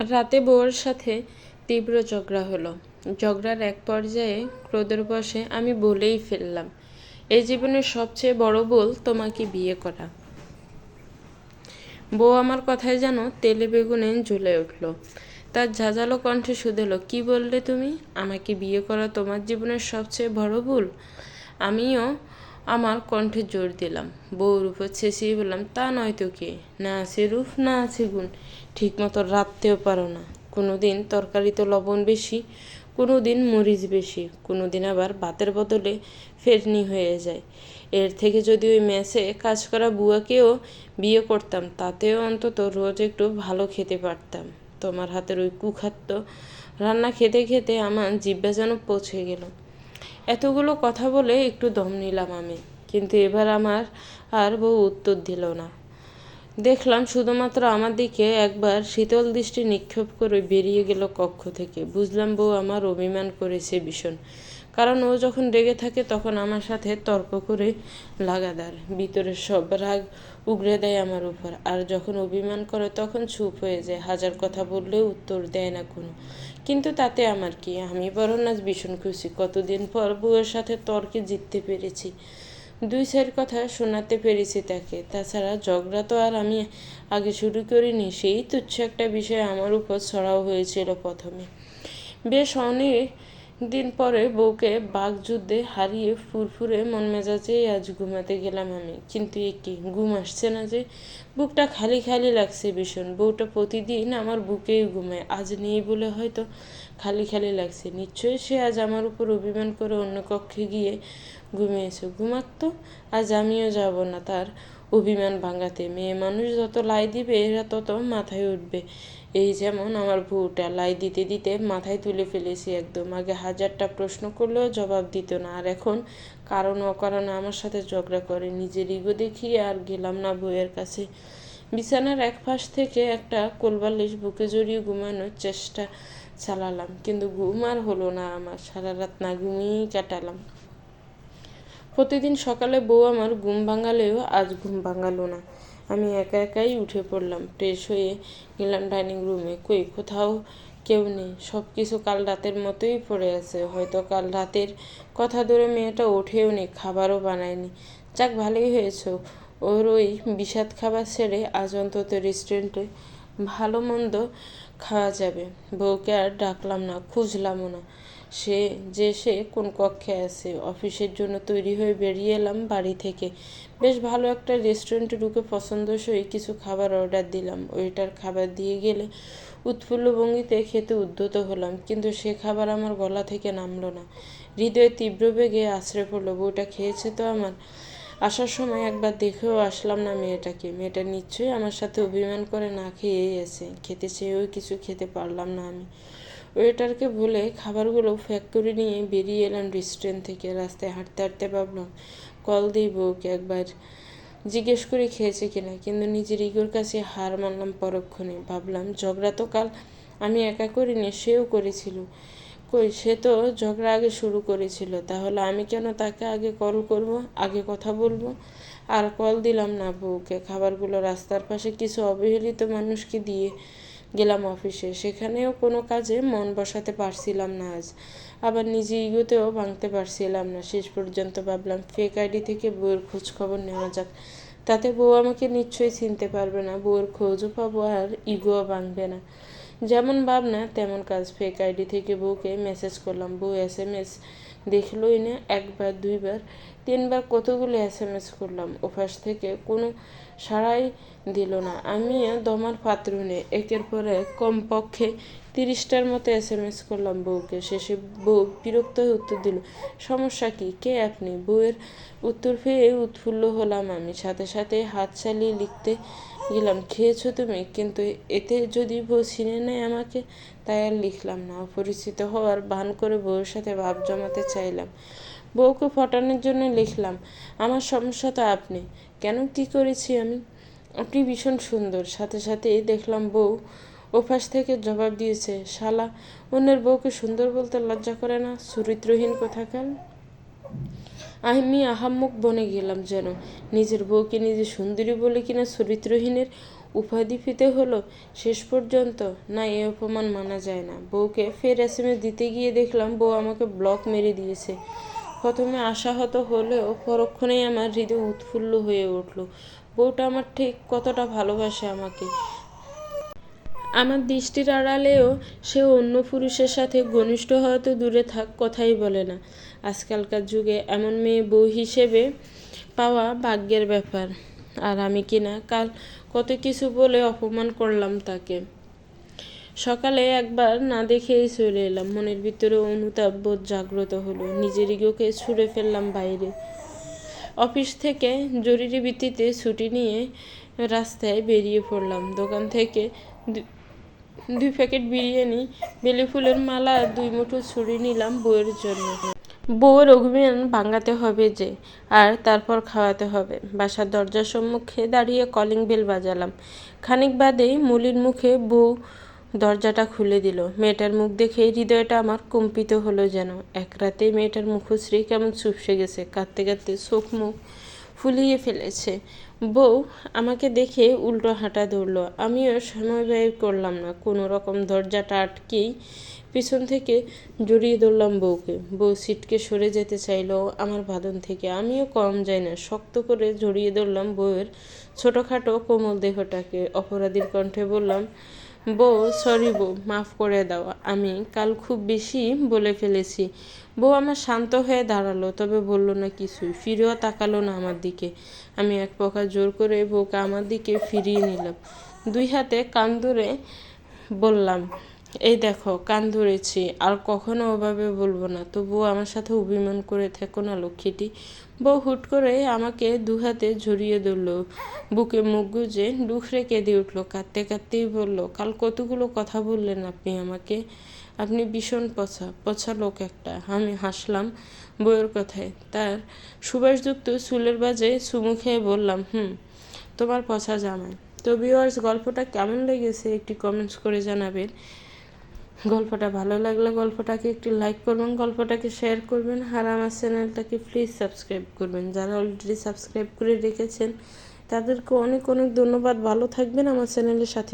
রাতে বউয়ের সাথে তীব্র ঝগড়া হলো। ঝগড়ার এক পর্যায়ে ক্রোধের বশে আমি বলেই ফেললাম এই জীবনের সবচেয়ে বড় ভুল তোমাকে বিয়ে করা। বউ আমার কথায় যেন তেলে বেগুনে জ্বলে উঠল। তার ঝাঁঝালো কণ্ঠে শুধেলো, কি বললে তুমি? আমাকে বিয়ে করা তোমার জীবনের সবচেয়ে বড় ভুল? আমিও আমার কণ্ঠে জোর দিলাম। বউর উপর ছেঁচিয়ে বললাম, তা নয় তো কি? না আছে রূপ, না আছে গুণ। ঠিকমতো রাঁধতেও পারো না। কোনো দিন তরকারিতে লবণ বেশি কোনো দিন মরিচ বেশি কোনো দিন আবার ভাতের বদলে ফেরনি হয়ে যায়। এর থেকে যদি ওই মেসে কাজ করা বুয়াকেও বিয়ে করতাম, তাতেও অন্তত রোজ একটু ভালো খেতে পারতাম। তোমার হাতের ওই কুখাদ্য রান্না খেতে খেতে আমার জিব্বা যেন পৌঁছে গেল। এতগুলো কথা বলে একটু দম নিলাম আমি, কিন্তু এবার আমার আর বউ উত্তর দিল না। দেখলাম শুধুমাত্র আমার দিকে একবার শীতল দৃষ্টি নিক্ষেপ করে বেরিয়ে গেল কক্ষ থেকে। বুঝলাম বউ আমার অভিমান করেছে ভীষণ। কারণ ও যখন রেগে থাকে তখন আমার সাথে তর্ক করে লাগাদার। ভিতরের সব রাগ উগড়ে দেয় আমার উপর। আর যখন অভিমান করে তখন চুপ হয়ে যায়। হাজার কথা বললেও উত্তর দেয় না কোনো। কিন্তু তাতে আমার কি? আমি বরং আজ ভীষণ খুশি। কতদিন পর বউয়ের সাথে তর্কে জিততে পেরেছি। দুই সাইড কথা শোনাতে পেরেছি তাকে। তাছাড়া ঝগড়া তো আর আমি আগে শুরু করিনি। সেই তুচ্ছ একটা বিষয় আমার উপর ছড়াও হয়েছিল প্রথমে। বেশ অনেক দিন পরে বউকে বাঘযুদ্ধে হারিয়ে ফুরফুরে মন মেজাজেই আজ ঘুমাতে গেলাম আমি। কিন্তু এ ঘুম আসছে না যে? বুকটা খালি খালি লাগছে ভীষণ। বউটা প্রতিদিন আমার বুকেই ঘুমায়। আজ নেই বলে হয়তো খালি খালি লাগছে। নিশ্চয়ই সে আজ আমার উপর অভিমান করে অন্য কক্ষে গিয়ে ঘুমিয়েছে। ঘুমাক তো? আজ আমিও যাব না। তার অভিমান ভাঙাতে। মেয়ে মানুষ যত লাই দিবে, এরা তত মাথায় উঠবে। এই যেমন আমার বউটা, লাই দিতে দিতে মাথায় তুলে ফেলেছি একদম। আগে হাজারটা প্রশ্ন করলেও জবাব দিত না। আর এখন কারণ অকারণে আমার সাথে ঝগড়া করে। নিজের ইগো দেখিয়ে আর গেলাম না বউয়ের কাছে। বিছানার এক পাশ থেকে একটা কোলবালিশ বুকে জড়িয়ে ঘুমানোর চেষ্টা চালালাম। কিন্তু ঘুম আর হলো না আমার। সারা রাত না ঘুমিয়েই কাটালাম। প্রতিদিন সকালে বউ আমার ঘুম ভাঙালেও আজ ঘুম ভাঙালো না। আমি একা একাই উঠে পড়লাম, ফ্রেশ হয়ে গেলাম ডাইনিং রুমে। কই, কোথাও কেউ নেই। সব কিছু কাল রাতের মতোই পড়ে আছে। হয়তো কাল রাতের কথা ধরে মেয়েটা ওঠেও নি, খাবারও বানায়নি। যাক, ভালোই হয়েছে। ওর ওই বিষাদ খাবার ছেড়ে আজ অন্তত রেস্টুরেন্টে ভালো মন্দ খাওয়া যাবে। বউকে আর ডাকলাম না, খুঁজলামও না। সে যে সে কোন কক্ষে আছে? অফিসের জন্য তৈরি হয়ে বেরিয়ে এলাম বাড়ি থেকে। বেশ ভালো একটা রেস্টুরেন্টে ঢুকে পছন্দসই কিছু খাবার অর্ডার দিলাম। ওইটার খাবার দিয়ে গেলে উৎফুল্ল ভঙ্গিতে খেতে উদ্যত হলাম, কিন্তু সে খাবার আমার গলা থেকে নামলো না। হৃদয়ে তীব্র বেগে আছড়ে পড়ল, বউটা খেয়েছে তো আমার? আসার সময় একবার দেখেও আসলাম না মেয়েটাকে। মেয়েটা নিশ্চয়ই আমার সাথে অভিমান করে না খেয়েই আছে খেতে চেয়েও কিছু খেতে পারলাম না আমি। ওয়েটারকে বলে খাবারগুলো ফ্যাক করে নিয়ে বেরিয়ে এলাম রেস্টুরেন্ট থেকে। রাস্তায় হাঁটতে হাঁটতে ভাবলাম, কল দিই বউকে একবার। জিজ্ঞেস করে খেয়েছে কিনা, কিন্তু নিজের ইগোর কাছে হার মানলাম পরক্ষণে। ভাবলাম, ঝগড়া তো কাল আমি একা করিনি, সেও করেছিল। কই, সে তো ঝগড়া আগে শুরু করেছিল। তাহলে আমি কেন তাকে আগে কল করব, আগে কথা বলব? আর কল দিলাম না বউকে। খাবারগুলো রাস্তার পাশে কিছু অবহেলিত মানুষকে দিয়ে গেলাম অফিসে সেখানেও কোনো কাজে মন বসাতে পারছিলাম না আজ। আবার নিজে ইগোতেও ভাঙতে পারছিলাম না। শেষ পর্যন্ত ভাবলাম ফেক আইডি থেকে বউয়ের খোঁজ খবর নেওয়া যাক। তাতে বউ আমাকে নিশ্চয়ই চিনতে পারবে না। বউয়ের খোঁজও পাবো আর ইগোও ভাঙবে না। যেমন ভাবনা, তেমন কাজ। ফেক আইডি থেকে বউকে মেসেজ করলাম, বউ এস এম এস দেখলোই না, একবার, দুইবার। তিনবার কতগুলি এস এম এস করলাম, ওপাশ থেকে কোনো সাড়াই দিল না। আমি দমার পাত্রনে, একের পর এক, কমপক্ষে তিরিশটার মতো এস এম এস করলাম বউকে। শেষে বউ বিরক্ত হয়ে উত্তর দিল, সমস্যা কি? কে আপনি? বউয়ের উত্তর পেয়ে উৎফুল্ল হলাম আমি। সাথে সাথে হাত চালিয়ে লিখতে গেলাম, খেয়েছো তুমি? কিন্তু এতে যদি বউ ছিনে নেয় আমাকে, তাই আর লিখলাম না। অপরিচিত হওয়ার ভান করে বউয়ের সাথে ভাব জমাতে চাইলাম। বউকে ফটানোর জন্য লিখলাম, আমার সমস্যা তো আপনি। কেন কি করেছি আমি? আপনি ভীষণ সুন্দর। সাথে সাথে দেখলাম বউ ওপাশ থেকে জবাব দিয়েছে, শালা, অন্যের বউকে সুন্দর বলতে লজ্জা করে না? চরিত্রহীন কোথাকার? আমি আহাম্মক বনে গেলাম যেন, নিজের বউকে নিজে সুন্দরী বলে কিনা চরিত্রহীনের উপাধি পেতে হলো, শেষ পর্যন্ত না এ অপমান মানা যায় না। বউকে ফের এস দিতে গিয়ে দেখলাম বউ আমাকে ব্লক মেরে দিয়েছে। প্রথমে আশাহত হলেও পরক্ষণেই আমার হৃদয় উৎফুল্ল হয়ে উঠল। বউটা আমার ঠিক কতটা ভালোবাসে আমাকে। আমার দৃষ্টির আড়ালেও সে অন্য পুরুষের সাথে ঘনিষ্ঠ হয়তো দূরে থাক কথাই বলে না। আজকালকার যুগে এমন মেয়ে বউ হিসেবে পাওয়া ভাগ্যের ব্যাপার। আর আমি কিনা কাল কত কিছু বলে অপমান করলাম তাকে। সকালে একবার না দেখেই চলে এলাম। মনের ভিতরে অনুতাপ বোধ জাগ্রত হলো। নিজের ইগোকে ছুঁড়ে ফেললাম বাইরে। অফিস থেকে জরুরি ভিত্তিতে ছুটি নিয়ে রাস্তায় বেরিয়ে পড়লাম। দোকান থেকে দুই প্যাকেট বিরিয়ানি, বেলি ফুলের মালা দুই মুঠো ছুরি নিলাম বউয়ের জন্য। বউয়ের অভিমান ভাঙাতে হবে যে, আর তারপর খাওয়াতে হবে। বাসার দরজার সম্মুখে দাঁড়িয়ে কলিং বেল বাজালাম। খানিক বাদেই মুলির মুখে বউ দরজাটা খুলে দিল। মেয়েটার মুখ দেখে হৃদয়টা আমার কম্পিত হলো যেন। এক রাতেই মেয়েটার মুখশ্রী কেমন চুপসে গেছে, কাঁদতে কাঁদতে চোখ মুখ ফুলিয়ে ফেলেছে। বউ আমাকে দেখে উল্টো হাঁটা ধরলো। আমিও সময় ব্যয় করলাম না। কোনো রকম দরজাটা আটকেই পিছন থেকে জড়িয়ে ধরলাম বউকে। বউ সিটকে সরে যেতে চাইলো আমার বাঁধন থেকে। আমিও কম যাই না, শক্ত করে জড়িয়ে ধরলাম বউয়ের ছোটোখাটো কোমল দেহটাকে। অপরাধীর কণ্ঠে বললাম বউ সরি বউ, মাফ করে দাও। আমি কাল খুব বেশি বলে ফেলেছি। বউ আমার শান্ত হয়ে দাঁড়াল, তবে বলল, না কিছুই, ফিরেও তাকালো না আমার দিকে। আমি এক প্রকার জোর করে বউকে আমার দিকে ফিরিয়ে নিলাম। দুই হাতে কান ধরে বললাম এই দেখো, কান ধরেছি, আর কখনো ওভাবে বলব না। তবুও আমার সাথে অভিমান করে থেকো না, লক্ষ্মীটি। বউ হুট করে আমাকে দু হাতে জড়িয়ে ধরল। বুকে মুখ গুজে ডুখরে কেঁদে উঠল। কাঁদতে কাঁদতেই বলল, কাল কতগুলো কথা বললেন আপনি আমাকে? আপনি ভীষণ পচা পচা লোক একটা। আমি হাসলাম বউয়ের কথায়। তার সুবাসযুক্ত চুলের বাজে চুমু খেয়ে বললাম, হুম, তোমার পচা জামাই। তো ভিউয়ার্স গল্পটা কেমন লেগেছে একটি কমেন্টস করে জানাবেন। গল্পটা ভালো লাগলে গল্পটাকে একটু লাইক করবেন, গল্পটাকে শেয়ার করবেন, আর আমার চ্যানেলটাকে প্লিজ সাবস্ক্রাইব করবেন। যারা অলরেডি সাবস্ক্রাইব করে রেখেছেন, তাদেরকে অনেক অনেক ধন্যবাদ। ভালো থাকবেন আমার চ্যানেলের সাথে।